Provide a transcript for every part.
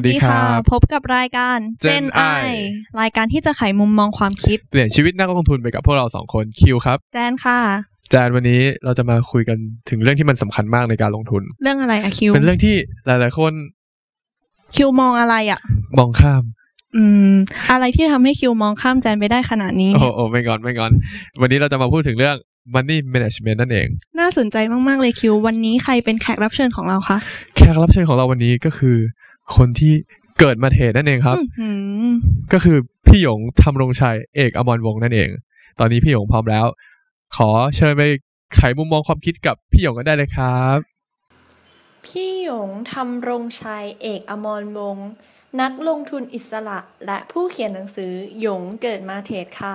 สวัสดีค่ะสวัสดีครับพบกับรายการ Gen I รายการที่จะไขมุมมองความคิด เปลี่ยนชีวิตนักลงทุนไปกับพวกเราสองคนคิวครับ แจนค่ะจานวันนี้เราจะมาคุยกันถึงเรื่องที่มันสำคัญมากในการลงทุน เรื่องอะไรอะคิว เป็นเรื่องที่หลายๆ คน คิวมองอะไรอะมองข้าม อืม อะไรที่ทำให้คิวมองข้ามแจนไปได้ขนาดนี้ โอ้โอ้ไม่งอนไม่งอน วันนี้เราจะมาพูดถึงเรื่อง money management นั่นเอง น่าสนใจมาก ๆ เลยคิว วันนี้ใครเป็นแขกรับเชิญของเราคะ แขกรับเชิญของเราวันนี้ก็คือ คนที่เกิดมาเทรดนั่นเองครับอื้อหือก็คือพี่หยงทำรงชัยเอกอมรวงศ์นั่นเอง ตอนนี้พี่หยงพร้อมแล้ว ขอเชิญไปไขมุมมองความคิดกับพี่หยงกันได้เลยครับ พี่หยงทำรงชัยเอกอมรวงศ์นักลงทุนอิสระและผู้เขียนหนังสือหยงเกิดมาเทรดค่ะ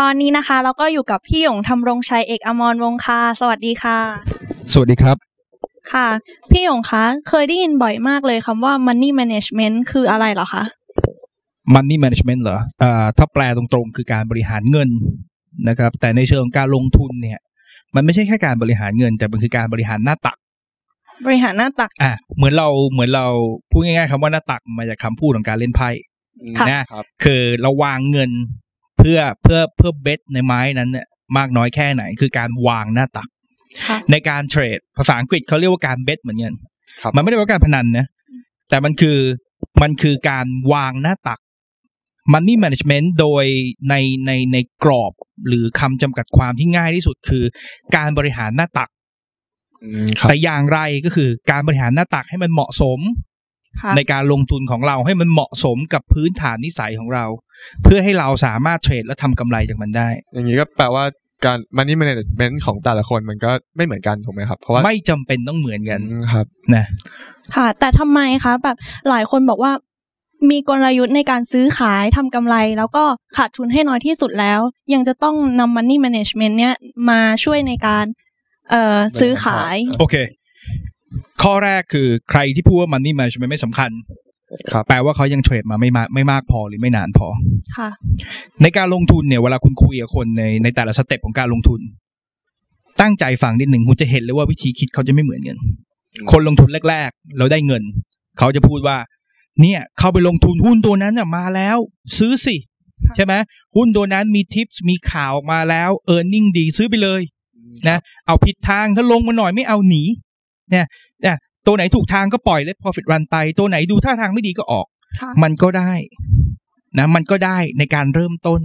ตอนนี้นะคะเราก็อยู่กับพี่หยงทำรงชัยเอกอมรวงศ์ค่ะ สวัสดีค่ะ สวัสดีครับ ค่ะ พี่หยงคะ เคยได้ยินบ่อยมากเลยคำว่า money management คืออะไรเหรอคะ Money Management เหรออ่าถ้าแปลตรงๆ คือการบริหารเงินนะครับ แต่ในเชิงของการลงทุนเนี่ย มันไม่ใช่แค่การบริหารเงิน แต่มันคือการบริหารหน้าตัก บริหารหน้าตัก อะเหมือนเราเหมือนเราพูดง่ายๆคำว่าหน้าตักมาจากคำพูดของการเล่นไพ่ค่ะนะครับคือเราวางเงินเพื่อเพื่อเพื่อเบสในไม้นั้นเนี่ยมากน้อยแค่ไหน คือการวางหน้าตักค่ะ ในการเทรดภาษาอังกฤษเขาเรียกว่าการเบสเหมือนกันครับมันไม่ได้ว่าการพนันนะแต่มันคือมันคือการวางหน้าตัก Money Management โดยในในในกรอบหรือคำจำกัดความที่ง่ายที่สุดคือการบริหารหน้าตักอืมครับแต่อย่างไรก็คือการบริหารหน้าตักให้มันเหมาะสมค่ะในการลงทุนของเราให้มันเหมาะสมกับพื้นฐานนิสัยของเรา เพื่อให้เราสามารถเทรดและทำกำไรจากมันได้ อย่างนี้ก็แปลว่า การ money management ของแต่ละคนมันก็ไม่เหมือนกันถูกไหมครับ เพราะว่าไม่จำเป็นต้องเหมือนกันอืมครับนะค่ะ แต่ทำไมคะแบบหลายคนบอกว่า มีกลยุทธ์ในการซื้อขายทำกำไร แล้วก็ขาดทุนให้น้อยที่สุดแล้ว ยังจะต้องนำ money management เนี้ยมาช่วยในการเอ่อซื้อขาย โอเค ข้อแรกคือใครที่พูดว่า Money Management ไม่สำคัญ ครับแปลว่าเขายังเทรดมาไม่มากไม่มากพอหรือไม่นานพอค่ะ ในการลงทุนเนี่ยเวลาคุณคุยกับคนในในแต่ละสเต็ปของการลงทุน ตั้งใจฟังนิดหนึ่งคุณจะเห็นเลยว่าวิธีคิดเขาจะไม่เหมือนกันคนลงทุนแรกๆแล้วได้เงิน เขาจะพูดว่า เนี่ย เข้าไปลงทุนหุ้นตัวนั้นน่ะมาแล้ว ซื้อสิ ใช่ไหมหุ้นตัวนั้นมีทิปส์มีข่าวออกมาแล้วเออร์เน็งดีซื้อไปเลยนะเอาผิดทางถ้าลงมาหน่อยไม่เอาหนีเนี่ยเนี่ย ตัวไหนถูกทางก็ปล่อยเลย profit run ไป ตัวไหนดูท่าทางไม่ดีก็ออกค่ะมันก็ได้นะ มันก็ได้ในการเริ่มต้น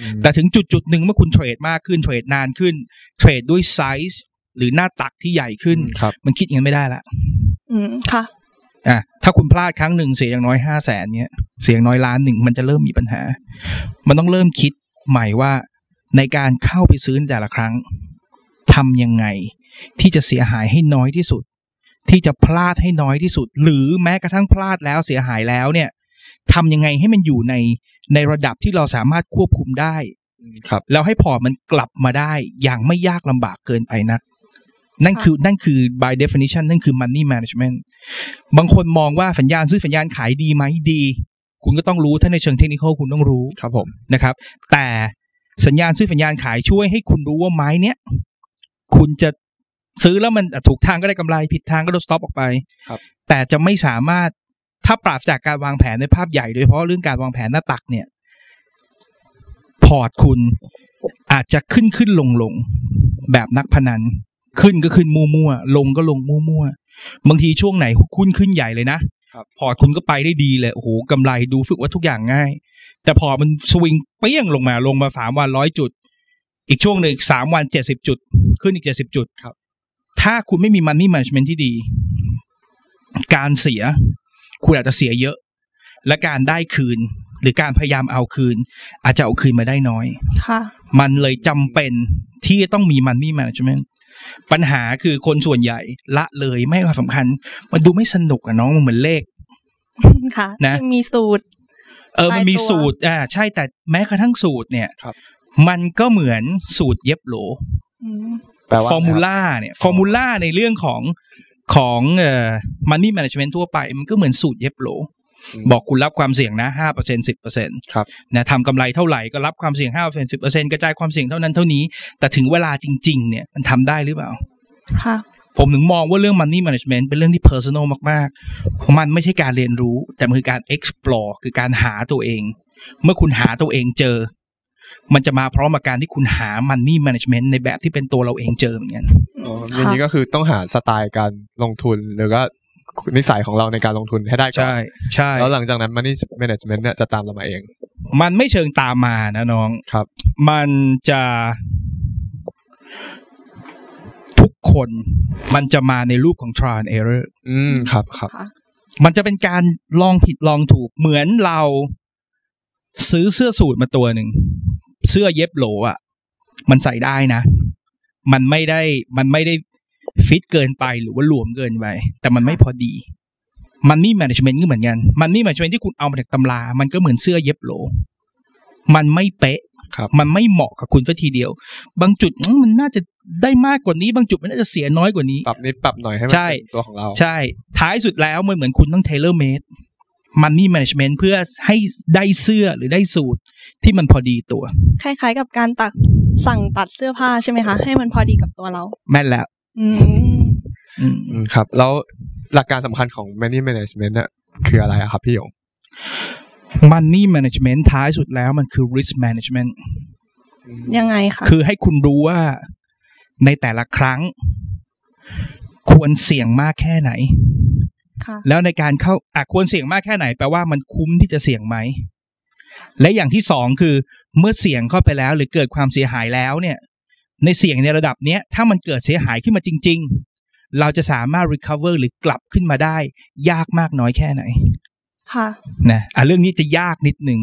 อืมแต่ถึงจุดจุดๆหนึ่งเมื่อคุณเทรดมากขึ้นเทรดนานขึ้น เทรดด้วยไซส์หรือหน้าตักที่ใหญ่ขึ้นครับมันคิดอย่างนั้นไม่ได้ละอืมค่ะอะถ้าคุณพลาดครั้งหนึ่งเสียอย่างน้อยห้าแสนเนี่ยเสียอย่างน้อยล้านหนึ่งมันจะเริ่มมีปัญหา มันต้องเริ่มคิดใหม่ว่าในการเข้าไปซื้อในแต่ละครั้งทำยังไงที่จะเสียหายให้น้อยที่สุด ที่จะพลาดให้น้อยที่สุด หรือแม้กระทั่งพลาดแล้วเสียหายแล้วเนี่ยทำยังไงให้มันอยู่ในในระดับที่เราสามารถควบคุมได้อืมครับแล้วให้พอร์ตมันกลับมาได้ อย่างไม่ยากลำบากเกินไปนัก นั่นคือนั่นคือ by definition นั่นคือ money management บางคนมองว่าสัญญาณซื้อสัญญาณขายดีไหมดี คุณก็ต้องรู้ถ้าในเชิงเทคนิคคุณต้องรู้ครับผมนะครับ แต่สัญญาณซื้อสัญญาณขายช่วยให้คุณรู้ว่าไม้เนี้ยคุณจะ ซื้อแล้วมันอะถูกทางก็ได้กำไรผิดทางก็โดนสต็อปออกไปครับ แต่จะไม่สามารถถ้าปราศจากการวางแผนในภาพใหญ่โดยเฉพาะเรื่องการวางแผนหน้าตักเนี่ย พอร์ตคุณอาจจะขึ้นขึ้นลงลงแบบนักพนัน ขึ้นก็ขึ้นมั่วๆลงก็ลงมั่วๆบางทีช่วงไหนหุ้นขึ้นใหญ่เลยนะครับพอร์ตคุณก็ไปได้ดีเลยโอ้โหกำไรดูฝึกว่าทุกอย่างง่าย แต่พอมันสวิงเปี้ยงลงมาลงมาสามวันร้อยจุด อีกช่วงหนึ่งสามวันเจ็ดสิบจุด ขึ้นอีกเจ็ดสิบจุดครับ ถ้าคุณไม่มีมันนี่ management ที่ดี การเสีย คุณอาจจะเสียเยอะ และการได้คืน หรือการพยายามเอาคืน อาจจะเอาคืนมาได้น้อยค่ะมันเลยจำเป็นที่จะต้องมีมันนี่ management ปัญหาคือคนส่วนใหญ่ละเลยไม่ให้ความสำคัญ มันดูไม่สนุกอะน้องมันเหมือนเลขค่ะนะที่มีสูตร เออมันมีตายตัวสูตรอ่าใช่แต่แม้กระทั่งสูตรเนี่ยครับมันก็เหมือนสูตรเย็บโหลอืมแปลว่า ฟอร์มูลาเนี่ยฟอร์มูลาในเรื่องของของเอ่อ money management ทั่วไป มันก็เหมือนสูตรเย็บโหลอืมบอกคุณรับความเสี่ยงนะห้าเปอร์เซ็นสิบเปอร์เซ็นครับนะทำกำไรเท่าไหร่ก็รับความเสี่ยงห้าเปอร์เซ็นสิบเปอร์เซ็นกระจายความเสี่ยงเท่านั้นเท่านี้ แต่ถึงเวลาจริง ๆ เนี่ยมันทำได้หรือเปล่าค่ะผมถึงมองว่าเรื่อง money management เป็นเรื่องที่ personal มากๆ มันไม่ใช่การเรียนรู้ แต่มันคือการ explore คือการหาตัวเอง เมื่อคุณหาตัวเองเจอ มันจะมาพร้อมกับการที่คุณหา money management ในแบบที่เป็นตัวเราเองเจอเหมือนกันอ๋ออย่างนี้ก็คือต้องหาสไตล์การลงทุนหรือว่านิสัยของเราในการลงทุนให้ได้ก่อนใช่ใช่แล้วหลังจากนั้น money management เนี่ยจะตามเรามาเอง มันไม่เชิงตามมานะน้องครับ มันจะทุกคนมันจะมาในรูปของ trial and error อืมครับครับค่ะมันจะเป็นการลองผิดลองถูกเหมือนเราซื้อเสื้อสูทมาตัวหนึ่ง เสื้อเย็บโหลอะ มันใส่ได้นะ มันไม่ได้มันไม่ได้ฟิตเกินไปหรือว่าหลวมเกินไปแต่มันไม่พอดี มันนี่แมネจเมนต์ก็เหมือนกัน มันนี่แมネจเมนต์ที่คุณเอามาจากตำรา มันก็เหมือนเสื้อเย็บโหล มันไม่เป๊ะครับมันไม่เหมาะกับคุณสักทีเดียว บางจุดอืมมันน่าจะได้มากกว่านี้ บางจุดมันน่าจะเสียน้อยกว่านี้ ปรับนิดปรับหน่อยให้มันใช่เป็นตัวของเรา ใช่ ท้ายสุดแล้วมันเหมือนคุณต้อง tailor made money management เพื่อให้ได้เสื้อหรือได้สูตรที่มันพอดีตัว คล้ายๆกับการตักสั่งตัดเสื้อผ้าใช่ไหมคะ ให้มันพอดีกับตัวเรา แม่นแล้วอืมอืมอืมครับ แล้วหลักการสำคัญของ money management เนี่ยคืออะไรอะครับพี่หยง money management ท้ายสุดแล้วมันคือ risk management ยังไงคะคือให้คุณรู้ว่าในแต่ละครั้ง ควรเสี่ยงมากแค่ไหนค่ะ แล้วในการเข้าอะควรเสี่ยงมากแค่ไหนแปลว่ามันคุ้มที่จะเสี่ยงไหม และอย่างที่สองคือเมื่อเสี่ยงเข้าไปแล้วหรือเกิดความเสียหายแล้วเนี่ย ในเสี่ยงในระดับเนี้ย ถ้ามันเกิดเสียหายขึ้นมาจริง ๆ เราจะสามารถ recover หรือกลับขึ้นมาได้ ยากมากน้อยแค่ไหน ค่ะนะอะเรื่องนี้จะยากนิดนึง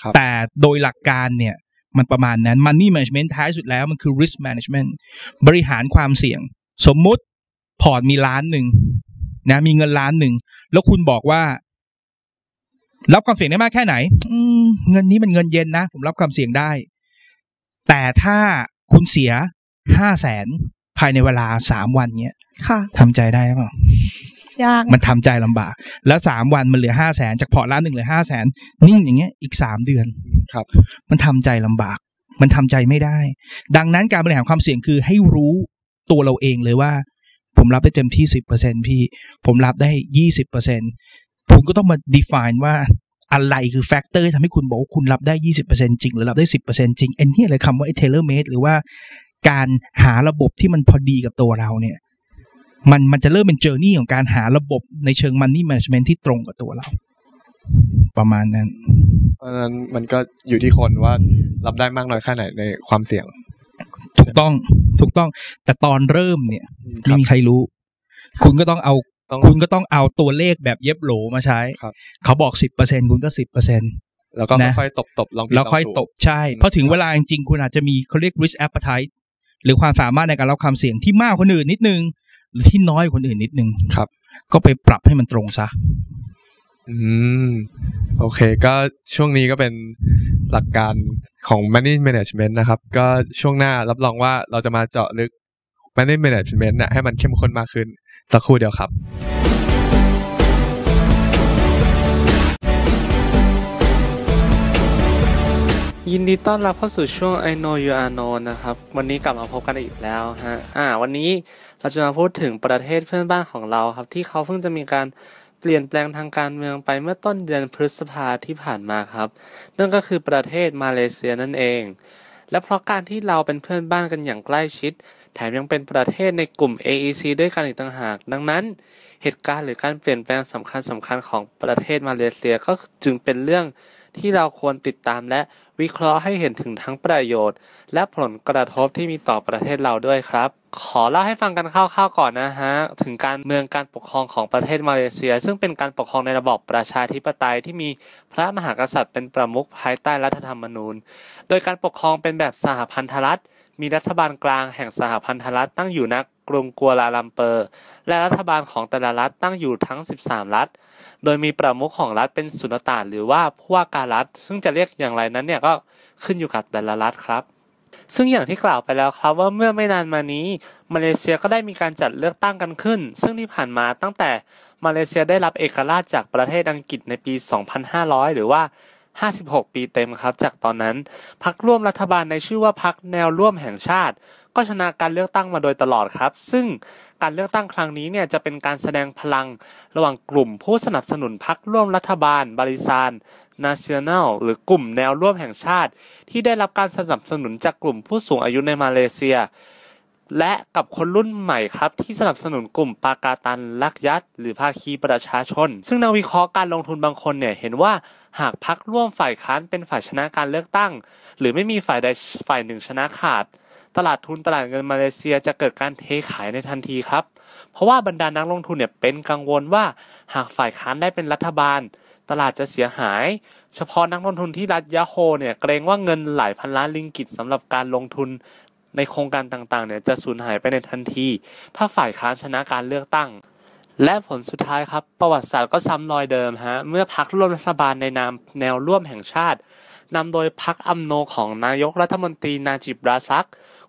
ครับแต่โดยหลักการเนี่ยมันประมาณนั้น money management ท้ายสุดแล้วมันคือ risk management บริหารความเสี่ยง สมมุติพอร์ตมีล้านหนึ่ง นะมีเงินล้านหนึ่ง แล้วคุณบอกว่า รับความเสี่ยงได้มากแค่ไหน อืมเงินนี้มันเงินเย็นนะ ผมรับความเสี่ยงได้ แต่ถ้าคุณเสียห้าแสนภายในเวลาสามวันเนี้ยค่ะทำใจได้หรือเปล่ายากมันทำใจลำบาก แล้วสามวันมันเหลือห้าแสนจากพอร์ตล้านหนึ่งเหลือห้าแสนนิ่งอย่างเงี้ยอีกสามเดือนครับ มันทำใจลำบาก มันทำใจไม่ได้ ดังนั้นการบริหารความเสี่ยงคือให้รู้ตัวเราเองเลยว่า ผมรับได้เต็มที่สิบเปอร์เซ็นพี่ ผมรับได้ยี่สิบเปอร์เซ็นคุณก็ต้องมา define ว่าอะไรคือแฟกเตอร์ทำให้คุณบอกว่าคุณรับได้ยี่สิบเปอร์เซ็นจริง หรือรับได้สิบเปอร์เซ็นจริงไอ้เนี่ยเลยคำว่าไอ้ tailor made หรือว่าการหาระบบที่มันพอดีกับตัวเราเนี่ย มันมันจะเริ่มเป็นเจอร์นี่ของการหาระบบในเชิง money management ที่ตรงกับตัวเรา ประมาณนั้นเพราะฉะนั้นมันก็อยู่ที่คนว่ารับได้มากน้อยแค่ไหนในความเสี่ยง ถูกต้องถูกต้อง แต่ตอนเริ่มเนี่ยคไม่รับมีใครรู้ คุณก็ต้องเอาต้องคุณก็ต้องเอาตัวเลขแบบเย็บโหลมาใช้ครับเขาบอกสิบเปอร์เซ็นคุณก็สิบเปอร์เซ็นแล้วก็นะค่อยๆตบตบๆลองผิดแล้วค่อยลงถูกตบใช่อืมเพราะถึงครับเวลาจริงๆคุณอาจจะมีเขาเรียก risk appetite หรือความสามารถในการรับความเสี่ยงที่มากกว่าคนอื่นนิดนึง หรือที่น้อยกว่าคนอื่นนิดนึงครับ ก็ไปปรับให้มันตรงซะอืมโอเค ก็ช่วงนี้ก็เป็นหลักการ ของ money management นะครับ ก็ช่วงหน้ารับรองว่าเราจะมาเจาะลึก money management น่ะให้มันเข้มข้นมากขึ้น สักครู่เดียวครับ ยินดีต้อนรับเข้าสู่ช่วง I know you are known นะครับ วันนี้กลับมาพบกันอีกแล้วฮะอ่า วันนี้เราจะมาพูดถึงประเทศเพื่อนบ้านของเราครับ ที่เขาเพิ่งจะมีการ เปลี่ยนแปลงทางการเมืองไปเมื่อต้นเดือนพฤษภาที่ผ่านมาครับ นั่นก็คือประเทศมาเลเซียนั่นเอง และเพราะการที่เราเป็นเพื่อนบ้านกันอย่างใกล้ชิด แถมยังเป็นประเทศในกลุ่ม AEC ด้วยกันอีกต่างหาก ดังนั้น เหตุการณ์หรือการเปลี่ยนแปลงสำคัญสำคัญของประเทศมาเลเซียก็จึงเป็นเรื่อง ที่เราควรติดตามและวิเคราะห์ให้เห็นถึงทั้งประโยชน์ และผลกระทบที่มีต่อประเทศเราด้วยครับ ขอเล่าให้ฟังกันคร่าวๆก่อนนะฮะ ถึงการเมืองการปกครองของประเทศมาเลเซีย ซึ่งเป็นการปกครองในระบอบประชาธิปไตยที่มีพระมหากษัตริย์เป็นประมุขภายใต้รัฐธรรมนูญ โดยการปกครองเป็นแบบสหพันธรัฐ มีรัฐบาลกลางแห่งสหพันธรัฐตั้งอยู่ณกรุงกัวลาลัมเปอร์ และรัฐบาลของแต่ละรัฐตั้งอยู่ทั้ง 13 รัฐ โดยมีประมุขของรัฐเป็นสุลต่านหรือว่าผู้ว่าการรัฐ ซึ่งจะเรียกอย่างไรนั้นเนี่ยก็ขึ้นอยู่กับแต่ละรัฐครับ ซึ่งอย่างที่กล่าวไปแล้วครับว่าเมื่อไม่นานมานี้มาเลเซียก็ได้มีการจัดเลือกตั้งกันขึ้น ซึ่งที่ผ่านมาตั้งแต่มาเลเซียได้รับเอกราชจากประเทศอังกฤษในปี 2500 หรือว่า56 ปีเต็มครับ จากตอนนั้น พักร่วมรัฐบาลในชื่อว่าพักแนวร่วมแห่งชาติ ก็ชนะการเลือกตั้งมาโดยตลอดครับ ซึ่งการเลือกตั้งครั้งนี้เนี่ยจะเป็นการแสดงพลังระหว่างกลุ่มผู้สนับสนุนพรรคร่วมรัฐบาล บริซาน National หรือกลุ่มแนวร่วมแห่งชาติ ที่ได้รับการสนับสนุนจากกลุ่มผู้สูงอายุในมาเลเซีย และกับคนรุ่นใหม่ครับ ที่สนับสนุนกลุ่มปากาตันลักยัดหรือภาคีประชาชน ซึ่งนักวิเคราะห์การลงทุนบางคนเนี่ยเห็นว่าหากพรรคร่วมฝ่ายค้านเป็นฝ่ายชนะการเลือกตั้ง หรือไม่มีฝ่ายใดฝ่ายหนึ่งชนะขาด ตลาดทุนตลาดเงินมาเลเซียจะเกิดการเทขายในทันทีครับ เพราะว่าบรรดานักลงทุนเนี่ยเป็นกังวลว่าหากฝ่ายค้านได้เป็นรัฐบาล ตลาดจะเสียหาย เฉพาะนักลงทุนที่รัฐยาโฮเนี่ยเกรงว่าเงินหลายพันล้านลิงกิตสำหรับการลงทุนในโครงการต่างๆเนี่ยจะสูญหายไปในทันที ถ้าฝ่ายค้านชนะการเลือกตั้งและผลสุดท้ายครับ ประวัติศาสตร์ก็ซ้ำรอยเดิมฮะ เมื่อพรรคร่วมรัฐบาลในนามแนวร่วมแห่งชาตินำโดยพรรคอัมโนของนายกรัฐมนตรีนาจิบราซัก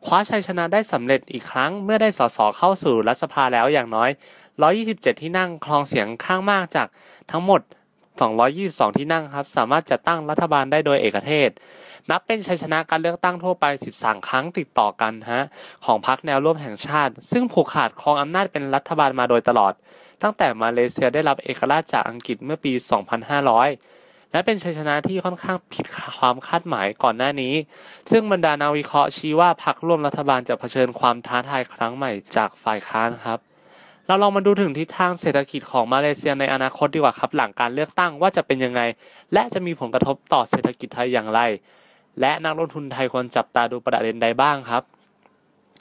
คว้าชัยชนะได้สำเร็จอีกครั้งเมื่อได้สสเข้าสู่รัฐสภาแล้วอย่างน้อย 127 ที่นั่งครองเสียงข้างมากจากทั้งหมด 222 ที่นั่งครับ สามารถจัดตั้งรัฐบาลได้โดยเอกเทศ นับเป็นชัยชนะการเลือกตั้งทั่วไป 13 ครั้งติดต่อกันฮะของพรรคแนวร่วมแห่งชาติ ซึ่งผูกขาดครองอำนาจเป็นรัฐบาลมาโดยตลอด ตั้งแต่มาเลเซียได้รับเอกราชจากอังกฤษเมื่อปี 2500 และเป็นชัยชนะที่ค่อนข้างผิดความคาดหมายก่อนหน้านี้ ซึ่งบรรดานาวิเคราะห์ชี้ว่าพรรคร่วมรัฐบาลจะเผชิญความท้าทายครั้งใหม่จากฝ่ายค้านครับเราลองมาดูถึงทิศทางเศรษฐกิจของมาเลเซียในอนาคตดีกว่าครับ หลังการเลือกตั้งว่าจะเป็นยังไง และจะมีผลกระทบต่อเศรษฐกิจไทยอย่างไร และนักลงทุนไทยควรจับตาดูประเด็นใดบ้างครับ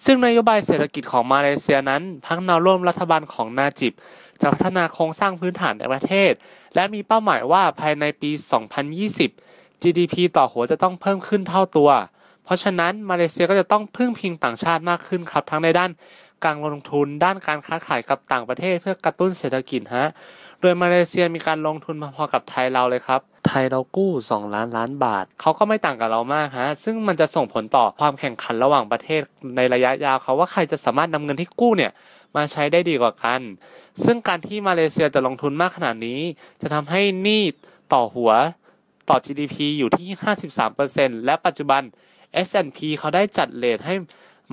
ซึ่งนโยบายเศรษฐกิจของมาเลเซียนั้นพรรคแนวร่วมรัฐบาลของนาจิบ จะพัฒนาโครงสร้างพื้นฐานในประเทศ และมีเป้าหมายว่าภายในปี 2020 GDP ต่อหัวจะต้องเพิ่มขึ้นเท่าตัว เพราะฉะนั้นมาเลเซียก็จะต้องพึ่งพิงต่างชาติมากขึ้นครับ ทั้งในด้านการลงทุนด้านการค้าขายกับต่างประเทศเพื่อกระตุ้นเศรษฐกิจฮะ โดยมาเลเซียมีการลงทุนพอๆกับไทยเราเลยครับ ไทยเรากู้ 2 ล้านล้านบาท เขาก็ไม่ต่างกับเรามากฮะ ซึ่งมันจะส่งผลต่อความแข่งขันระหว่างประเทศในระยะยาวเขาว่าใครจะสามารถนำเงินที่กู้เนี่ยมาใช้ได้ดีกว่ากัน ซึ่งการที่มาเลเซียจะลงทุนมากขนาดนี้ จะทำให้หนี้ต่อหัวต่อ GDP อยู่ที่ 53%และปัจจุบัน S&P เขาได้จัดเลทให้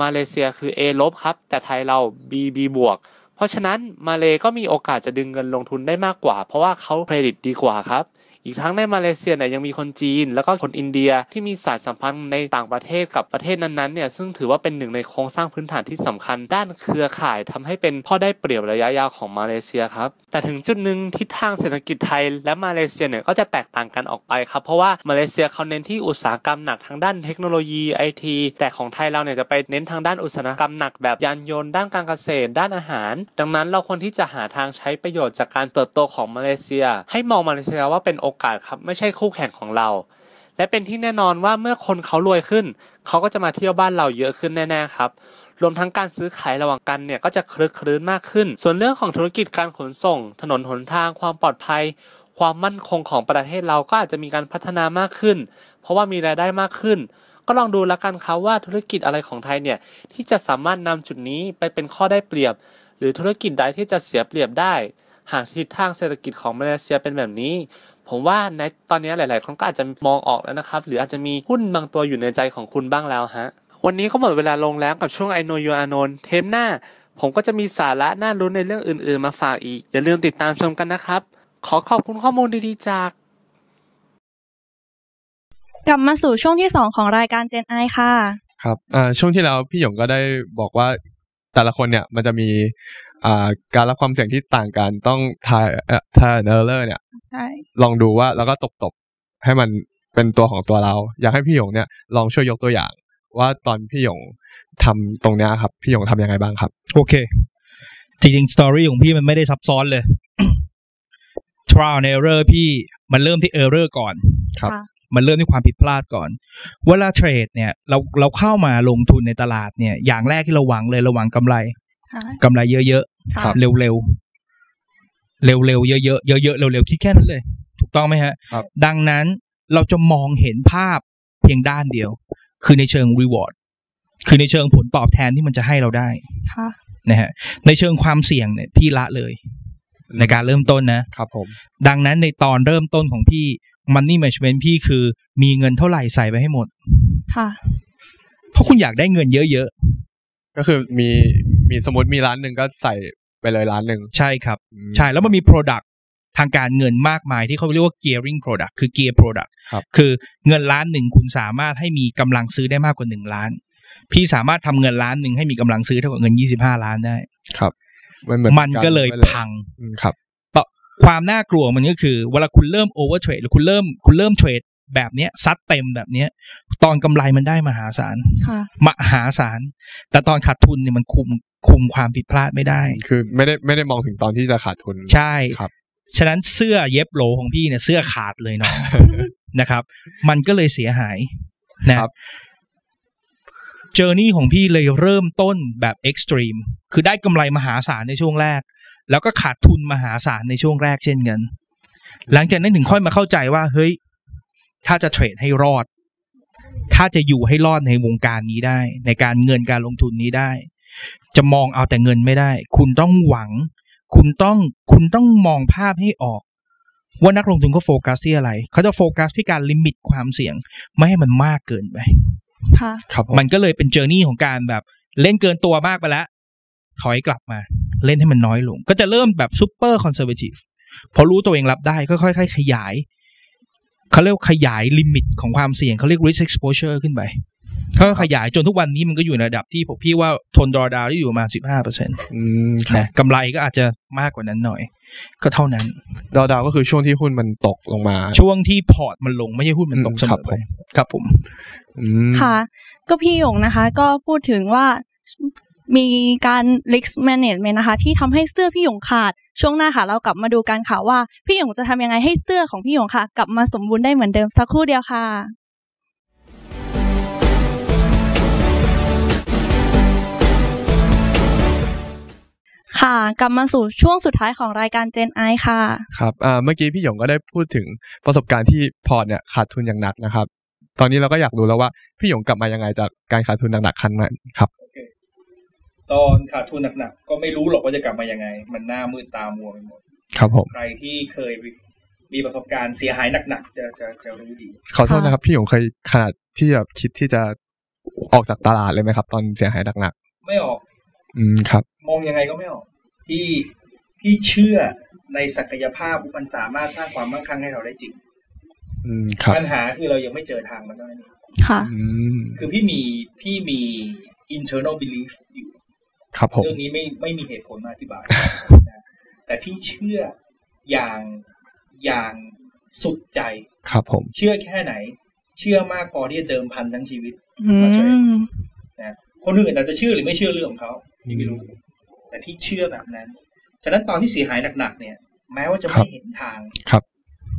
มาเลเซียคือ A ลบครับ แต่ไทยเรา B B บวก เพราะฉะนั้นมาเลก็มีโอกาสจะดึงเงินลงทุนได้มากกว่า เพราะว่าเขาเครดิตดีกว่าครับ อีกทั้งในมาเลเซียเนี่ยยังมีคนจีน แล้วก็คนอินเดียที่มีสายสัมพันธ์ในต่างประเทศกับประเทศนั้นๆเนี่ยซึ่งถือว่าเป็นหนึ่งในโครงสร้างพื้นฐานที่สำคัญ ด้านเครือข่ายทำให้เป็นข้อได้เปรียบระยะยาวของมาเลเซียครับแต่ถึงจุดหนึ่งทิศทางเศรษฐกิจไทยและมาเลเซียเนี่ยก็จะแตกต่างกันออกไปครับเพราะว่ามาเลเซียเขาเน้นที่อุตสาหกรรมหนักทางด้านเทคโนโลยีไอทีแต่ของไทยเราเนี่ยจะไปเน้นทางด้านอุตสาหกรรมหนักแบบยานยนต์ด้านการเกษตร ด้านอาหาร ดังนั้นเราควรที่จะหาทางใช้ประโยชน์จากการเติบโตของมาเลเซีย ให้มองมาเลเซียว่าเป็นโอกาสครับ ไม่ใช่คู่แข่งของเรา และเป็นที่แน่นอนว่าเมื่อคนเขารวยขึ้น เขาก็จะมาเที่ยวบ้านเราเยอะขึ้นแน่ๆครับรวมทั้งการซื้อขายระหว่างกันเนี่ยก็จะคลึกคลื้นมากขึ้น ส่วนเรื่องของธุรกิจการขนส่ง ถนนหนทาง ความปลอดภัย ความมั่นคงของประเทศเราก็อาจจะมีการพัฒนามากขึ้น เพราะว่ามีรายได้มากขึ้น ก็ลองดูแล้วกันครับว่าธุรกิจอะไรของไทยเนี่ยที่จะสามารถนำจุดนี้ไปเป็นข้อได้เปรียบ หรือธุรกิจใดที่จะเสียเปรียบได้ หากทิศทางเศรษฐกิจของมาเลเซียเป็นแบบนี้ ผมว่าในตอนนี้หลาย ๆ คนก็อาจจะมองออกแล้วนะครับ หรืออาจจะมีหุ้นบางตัวอยู่ในใจของคุณบ้างแล้วฮะ วันนี้ก็หมดเวลาลงแล้วกับช่วง I know you are known เทปหน้า ผมก็จะมีสาระน่ารู้ในเรื่องอื่น ๆ มาฝากอีก อย่าลืมติดตามชมกันนะครับ ขอขอบคุณข้อมูลดี ๆ จาก กลับมาสู่ช่วงที่สองของรายการ Gen I ค่ะ ครับอ่าช่วงที่แล้วพี่หยงก็ได้บอกว่าแต่ละคนเนี่ยมันจะมี อ่าการรับความเสี่ยงที่ต่างกันต้องทายเอ่อทายเนอร์เลอร์เนี่ยใช่ลองดูว่าแล้วก็ตบตบๆให้มันเป็นตัวของตัวเรา อยากให้พี่หยงเนี่ยลองช่วยยกตัวอย่าง ว่าตอนพี่หยงทำตรงเนี้ยครับ พี่หยงทำยังไงบ้างครับ โอเค จริงๆสตอรี่ของพี่มันไม่ได้ซับซ้อนเลย trial and error พี่มันเริ่มที่ error ก่อนครับค่ะมันเริ่มที่ความผิดพลาดก่อน เวลาเทรดเนี่ย เราเราเข้ามาลงทุนในตลาดเนี่ย อย่างแรกที่เราหวังเลยเราหวังกำไรใช่ กำไรเยอะค่ะครับๆเร็วๆเร็วๆเยอะๆเยอะๆเร็วๆคิดแค่นั้นเลย ถูกต้องไหมฮะครับดังนั้นเราจะมองเห็นภาพเพียงด้านเดียว คือในเชิง reward คือในเชิงผลตอบแทนที่มันจะให้เราได้ค่ะนะฮะในเชิงความเสี่ยงเนี่ยพี่ละเลย ในการเริ่มต้นนะครับผม ดังนั้นในตอนเริ่มต้นของพี่ money management พี่คือมีเงินเท่าไหร่ใส่ไปให้หมด ค่ะ เพราะคุณอยากได้เงินเยอะก็คือมี มีสมมติมีร้านหนึ่งก็ใส่ไปเลยร้านหนึ่งใช่ครับอืมใช่แล้วมันมี Product ทางการเงินมากมายที่เขาเรียกว่า gearing product คือ gear product ครับคือเงินล้านหนึ่งคุณสามารถให้มีกำลังซื้อได้มากกว่าหนึ่งล้าน พี่สามารถทำเงินล้านหนึ่งให้มีกำลังซื้อเท่ากับเงินยี่สิบห้าล้านได้ครับ มันเหมือนมันก็เลยไว้พังอืมครับต่อความน่ากลัวมันก็คือเวลาคุณเริ่มโอเวอร์เทรดหรือคุณเริ่มคุณเริ่มเทรดแบบเนี้ยซัดเต็มแบบเนี้ย ตอนกำไรมันได้มหาศาลค่ะมหาศาลแต่ตอนขาดทุนเนี่ยมันคุม คุมความผิดพลาดไม่ได้ คือไม่ได้ไม่ได้มองถึงตอนที่จะขาดทุนใช่ครับ ฉะนั้นเสื้อเย็บโหลของพี่เนี่ยเสื้อขาดเลยเนาะนะครับ มันก็เลยเสียหายนะครับเจอร์นี่ของพี่เลยเริ่มต้นแบบเอ็กซ์ตรีมคือได้กำไรมหาศาลในช่วงแรก แล้วก็ขาดทุนมหาศาลในช่วงแรกเช่นกัน หลังจากนั้นถึงค่อยมาเข้าใจว่าเฮ้ย ถ้าจะเทรดให้รอด ถ้าจะอยู่ให้รอดในวงการนี้ได้ ในการเงินการลงทุนนี้ได้ จะมองเอาแต่เงินไม่ได้ คุณต้องหวัง คุณต้องคุณต้องมองภาพให้ออก ว่านักลงทุนเขาโฟกัสที่อะไร เขาจะโฟกัสที่การลิมิตความเสี่ยง ไม่ให้มันมากเกินไปค่ะครับผมมันก็เลยเป็นเจอร์นี่ของการแบบ เล่นเกินตัวมากไปแล้วถอยกลับมา เล่นให้มันน้อยลง ก็จะเริ่มแบบซูเปอร์คอนเซอร์เวทีฟพอรู้ตัวเองรับได้ก็ค่อยๆขยายเขาเรียกว่าขยายลิมิตของความเสี่ยงเขาเรียก risk exposure ขึ้นไปเขา ก็ขยายจนทุกวันนี้มันก็อยู่ในระดับที่ผมพี่ว่าทนดอดาวได้อยู่ประมาณสิบห้าเปอร์เซ็นต์อืมครับนะกำไรก็อาจจะมากกว่านั้นหน่อย ก็เท่านั้นดาวดาวก็คือช่วงที่หุ้นมันตกลงมา ช่วงที่พอร์ตมันลงไม่ใช่หุ้นมันตกอืมเสมครับอไปผมครับผมอืมค่ะ ก็พี่หยงนะคะ ก็พูดถึงว่ามีการ risk management นะคะ ที่ทำให้เสื้อพี่หยงขาด ช่วงหน้าค่ะ เรากลับมาดูกันค่ะว่า พี่หยงจะทำยังไงให้เสื้อของพี่หยงค่ะ กลับมาสมบูรณ์ได้เหมือนเดิมสักครู่เดียวค่ะ ค่ะกลับมาสู่ช่วงสุดท้ายของรายการ Gen I ค่ะ ครับอ่าเมื่อกี้พี่หยงก็ได้พูดถึงประสบการณ์ที่พอร์ตเนี่ยขาดทุนอย่างหนักนะครับ ตอนนี้เราก็อยากรู้แล้วว่าพี่หยงกลับมายังไงจากการขาดทุนหนักๆครั้งนั้นครับตอนขาดทุนหนักๆก็ไม่รู้หรอกว่าจะกลับมายังไง มันหน้ามืดตามัวไปหมดครับผมใครที่เคยมีประสบการณ์เสียหายหนักๆจะจะจะรู้ดี ขอโทษนะครับ พี่หยงเคยขนาดที่แบบคิดที่จะออกจากตลาดเลยไหมครับ ตอนเสียหายหนักไม่ออกๆ อืมครับ มองยังไงก็ไม่ออกพี่พี่เชื่อในศักยภาพว่ามันสามารถสร้างความมั่งคั่งให้เราได้จริง อืมครับ ปัญหาคือเรายังไม่เจอทางมันเท่านั้นเองค่ะอืมคือพี่มีพี่มี internal belief อยู่ครับผมเรื่องนี้ไม่ไม่มีเหตุผลมาอธิบายนะแต่พี่เชื่ออย่างอย่างสุดใจครับผม เชื่อแค่ไหน เชื่อมากพอที่จะเดิมพันทั้งชีวิตอืมนะคนอื่นอาจจะเชื่อหรือไม่เชื่อเรื่องของเขา พี่ไม่รู้ แต่พี่เชื่อแบบนั้น ฉะนั้นตอนที่เสียหายหนักๆเนี่ย แม้ว่าจะครัไม่บเห็นทางครับ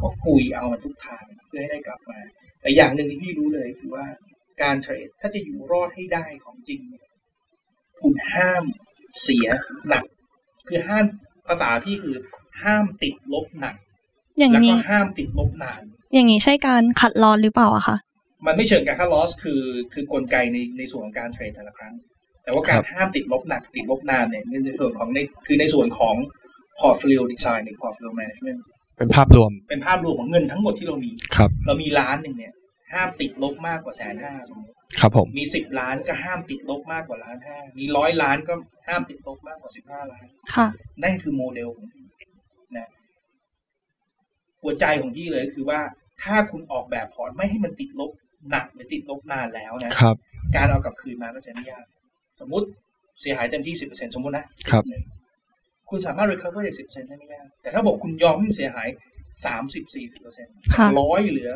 ก็คุยเอามันทุกทางเพื่อให้ได้กลับมา แต่อย่างหนึ่งที่พี่รู้เลยคือว่าการเทรดถ้าจะอยู่รอดให้ได้ของจริงเนี่ยคุณห้ามเสียหนัก คือห้ามภาษาพี่คือห้ามติดลบหนักอย่างแล้วก็นี้ห้ามติดลบนาน อย่างนี้ใช่การขัดลอนหรือเปล่าอะคะมันไม่เชิงการค่า loss คือคือกลไกในในส่วนของการเทรดแต่ละครั้ง แต่ว่าการห้ามติดลบหนักติดลบนานเนี่ยในส่วนของในคือในส่วนของ portfolio design หรือ portfolio management เป็นภาพรวม เป็นภาพรวมของเงินทั้งหมดที่เรามีครับ เรามีล้านหนึ่งเนี่ย ห้ามติดลบมากกว่าแสนห้าสมมติครับผมมีสิบล้านก็ห้ามติดลบมากกว่าล้านห้ามีร้อยล้านก็ห้ามติดลบมากกว่าสิบห้าล้านค่ะ นั่นคือโมเดลของพี่นะหัวใจของพี่เลยคือว่าถ้าคุณออกแบบพอร์ตไม่ให้มันติดลบหนักหรือติดลบนานแล้วนะครับ การเอากลับคืนมาก็จะไม่ยาก สมมุติเสียหายเต็มที่สิบเปอร์เซ็นสมมุตินะครับคุณสามารถ recover จากสิบเปอร์เซ็นได้ไม่ยากแต่ถ้าบอกคุณยอมให้มันเสียหายสามสิบสี่สิบเปอร์เซ็นต์ค่ะร้อยเหลือ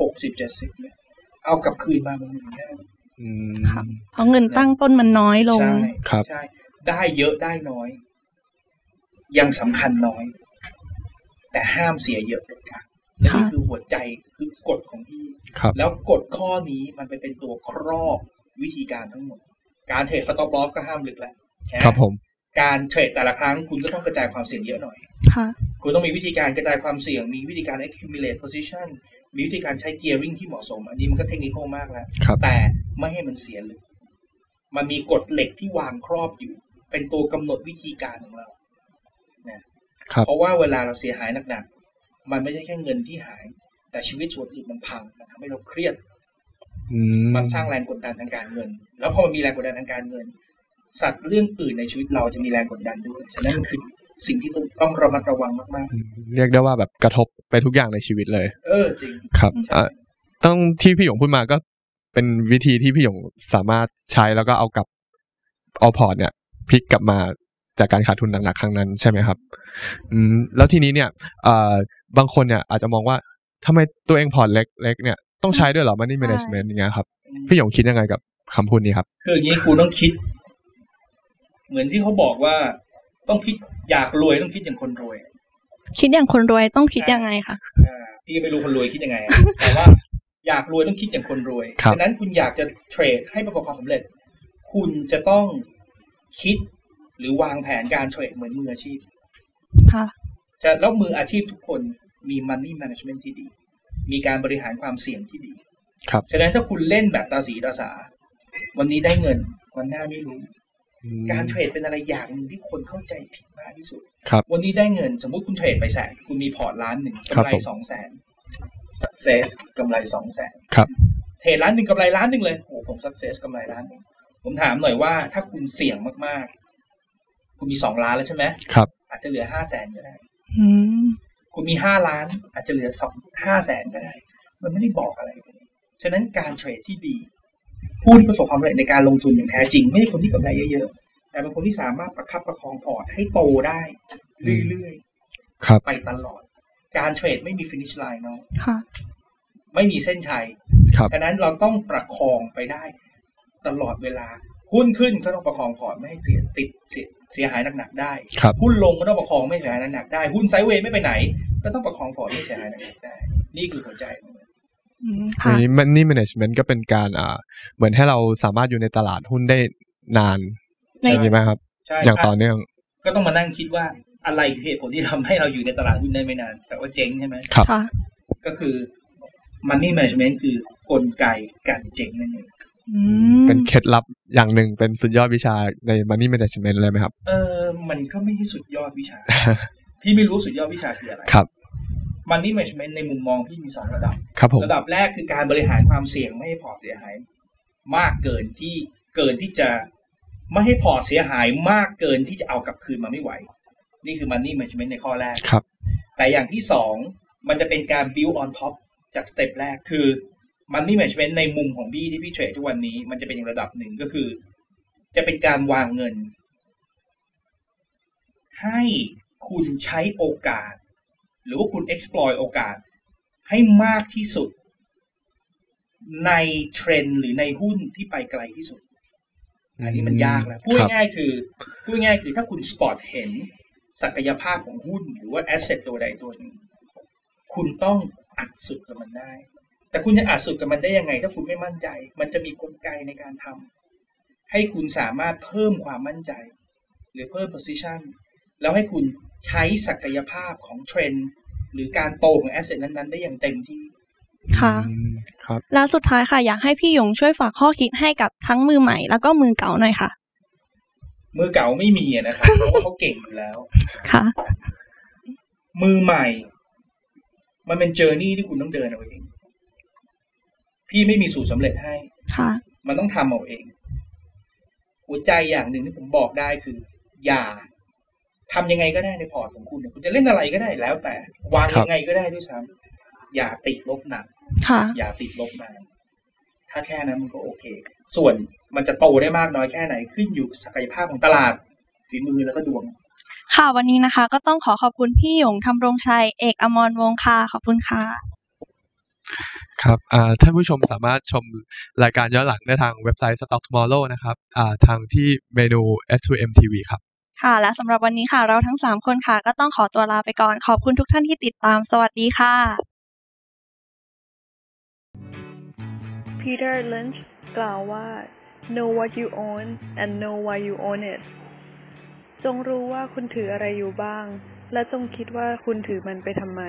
หกสิบเจ็ดสิบเนี่ยเอากลับคืนมามันไม่ยากอืมค่ะเพราะเงินตั้งต้นมันน้อยลงใช่ครับใช่ได้เยอะได้น้อย ยังสำคัญน้อย แต่ห้ามเสียเยอะเด็ดขาดและนี่ค่ะคือหัวใจคือกฎของพี่ครับแล้วกฎข้อนี้มันไปเป็นตัวครอบวิธีการทั้งหมด การเทรดสต็อปลอสก็ห้ามลึกแล้วครับผม การเทรดแต่ละครั้งคุณก็ต้องกระจายความเสี่ยงเยอะหน่อยค่ะคุณต้องมีวิธีการกระจายความเสี่ยง มีวิธีการ accumulate position มีวิธีการใช้ gearing ที่เหมาะสม อันนี้มันก็เทคนิคมากแล้วครับแต่ไม่ให้มันเสียลึก มันมีกฎเหล็กที่วางครอบอยู่ เป็นตัวกำหนดวิธีการของเราครับเพราะว่าเวลาเราเสียหายหนักๆ มันไม่ใช่แค่เงินที่หาย แต่ชีวิตส่วนอื่นมันพังมันทำให้เราเครียดอื มมันสร้างแรงกดดันทางการเงิน แล้วพอมันมีแรงกดดันทางการเงิน สัตว์เรื่องอื่นในชีวิตเราจะมีแรงกดดันด้วยฉะนั้นมันคือสิ่งที่ต้องระมัดระวังมากเรียกได้ว่าแบบกระทบไปทุกอย่างในชีวิตเลยๆเออจริงครับอะต้องที่พี่หยงพูดมาก็เป็นวิธีที่พี่หยงสามารถใช้แล้วก็เอากลับเอาพอร์ตเนี่ยพลิกกลับมาจากการขาดทุนหนักๆครั้งนั้นใช่ไหมครับ อืมแล้วทีนี้เนี่ยเอ่อบางคนเนี่ยอาจจะมองว่าทำไมตัวเองพอร์ตเล็กเล็กเนี่ย ต้องใช้ด้วยเหรอ money management อย่างเงี้ยครับ พี่หยงคิดยังไงกับคำพูดนี้ครับ คืออย่างนี้คุณต้องคิด เหมือนที่เขาบอกว่า ต้องคิดอยากรวยต้องคิดอย่างคนรวย คิดอย่างคนรวยต้องคิดยังไงคะอ่าพี่ก็ไม่รู้คนรวยคิดยังไงอะแต่ว่าอยากรวยต้องคิดอย่างคนรวยครับฉะนั้นคุณอยากจะเทรดให้ประสบความสำเร็จ คุณจะต้องคิดหรือวางแผนการเทรดเหมือนมืออาชีพ ค่ะ จะแล้วมืออาชีพทุกคนมี money management ที่ดี มีการบริหารความเสี่ยงที่ดี ครับฉะนั้นถ้าคุณเล่นแบบตาสีตาสา วันนี้ได้เงินวันหน้าไม่รู้อืมการเทรดเป็นอะไรอย่างหนึ่งที่คนเข้าใจผิดมากที่สุด ครับ วันนี้ได้เงินสมมุติคุณเทรดไปแสนคุณมีพอร์ตล้านหนึ่งครักำบไรผมสองแสน success กำไรสองแสนครับ เทรดล้านหนึ่งกำไรล้านหนึ่งเลยโอ้โหผม success กำไรล้านหนึ่งผมถามหน่อยว่าถ้าคุณเสี่ยงมากๆ คุณมีสองล้านแล้วใช่ไหมครับ อาจจะเหลือห้าแสนก็ได้อืม คุณมีห้าล้านอาจจะเหลือสองห้าแสนก็ได้ มันไม่ได้บอกอะไรเลยฉะนั้นการเทรดที่ดี ผู้ที่ประสบความสำเร็จในการลงทุนอย่างแท้จริง ไม่ใช่คนที่กำไรเยอะๆ แต่เป็นคนที่สามารถประคับประคองพอร์ตให้โตได้เรื่อยครับๆไปตลอด การเทรดไม่มี finish line เนาะค่ะไม่มีเส้นชัยครับฉะนั้นเราต้องประคองไปได้ตลอดเวลา หุ้นขึ้นก็ต้องประคองพอร์ตไม่ให้เสียติดเสียเสียหายหนักๆได้ครับหุ้นลงก็ต้องประคองไม่เสียหายหนักๆได้ หุ้นไซด์เวย์ไม่ไปไหน ก็ต้องประคองพอร์ตไม่เสียหายหนักๆได้ นี่คือหัวใจของมันอืมอัค่ะนนี้ money management ก็เป็นการอ่าเหมือนให้เราสามารถอยู่ในตลาดหุ้นได้นานในอย่างนี้ไหมครับใช่อย่างต่อเนื่อง ก็ต้องมานั่งคิดว่าอะไรคือเหตุผลที่ทำให้เราอยู่ในตลาดหุ้นได้ไม่นาน แต่ว่าเจ๊งใช่ไหมครับค่ะก็คือ money management คือกลไกการเจ๊งนั่นเองอืม เป็นเคล็ดลับอย่างหนึ่งเป็นสุดยอดวิชาใน money management เลยไหมครับ เออมันก็ไม่ใช่สุดยอดวิชา พี่ไม่รู้สุดยอดวิชาคืออะไรครับ money management ในมุมมองพี่มีสองระดับครับผมระดับแรกคือการบริหารความเสี่ยงไม่ให้พอร์ตเสียหาย มากเกินที่เกินที่จะไม่ให้พอร์ตเสียหายมากเกินที่จะเอากลับคืนมาไม่ไหว นี่คือ money management ในข้อแรกครับ แต่อย่างที่สองมันจะเป็นการ build on top จากสเต็ปแรกคือ money management ในมุมของพี่ที่พี่เทรดทุกวันนี้ มันจะเป็นอีกระดับหนึ่งก็คือ จะเป็นการวางเงิน ให้คุณใช้โอกาส หรือว่าคุณ exploit โอกาส ให้มากที่สุด ในเทรนด์หรือในหุ้นที่ไปไกลที่สุด อันนี้มันยากแล้วพูดครับง่ายๆคือพูดง่ายๆคือถ้าคุณสปอตเห็นศักยภาพของหุ้นหรือว่าแอสเซทตัวใดตัวหนึ่งคุณต้องอัดสุดกับมันได้ แต่คุณจะอัดสุดกับมันได้ยังไง ถ้าคุณไม่มั่นใจ มันจะมีกลไกในการทำให้คุณสามารถเพิ่มความมั่นใจ หรือเพิ่ม position แล้วให้คุณใช้ศักยภาพของเทรนด์หรือการโตของแอสเซทนั้นๆ ได้อย่างเต็มที่ค่ะอืมครับแล้วสุดท้ายค่ะ อยากให้พี่หยงช่วยฝากข้อคิดให้กับทั้งมือใหม่แล้วก็มือเก่าหน่อยค่ะ มือเก่าไม่มีอะนะครับเพราะว่าเขาเก่งอยู่แล้วค่ะ มือใหม่ มันเป็นเจอร์นี่ที่คุณต้องเดินเอาเอง พี่ไม่มีสูตรสำเร็จให้ค่ะ มันต้องทำเอาเอง หัวใจอย่างหนึ่งที่ผมบอกได้คือ อย่าทำยังไงก็ได้ในพอร์ตของคุณเนี่ยคุณจะเล่นอะไรก็ได้แล้วแต่ วางครับยังไงก็ได้ด้วยซ้ำอย่าติดลบหนักค่ะอย่าติดลบนานถ้าแค่นั้นมันก็โอเค ส่วนมันจะโตได้มากน้อยแค่ไหนขึ้นอยู่กับศักยภาพของตลาดฝีมือแล้วก็ดวงค่ะวันนี้นะคะ ก็ต้องขอขอบคุณพี่หยงทำรงชัย เอกอมรวงศ์ค่ะขอบคุณค่ะ ครับอ่าท่านผู้ชมสามารถชมรายการย้อนหลังได้ทางเว็บไซต์ Stock Tomorrow นะครับอ่าทางที่เมนู S2M TV ครับ ค่ะ และสำหรับวันนี้ค่ะ เราทั้งสามคนค่ะ ก็ต้องขอตัวลาไปก่อน ขอบคุณทุกท่านที่ติดตาม สวัสดีค่ะ Peter Lynch กล่าวว่า know what you own and know why you own it จงรู้ว่าคุณถืออะไรอยู่บ้าง และจงคิดว่าคุณถือมันไปทำไม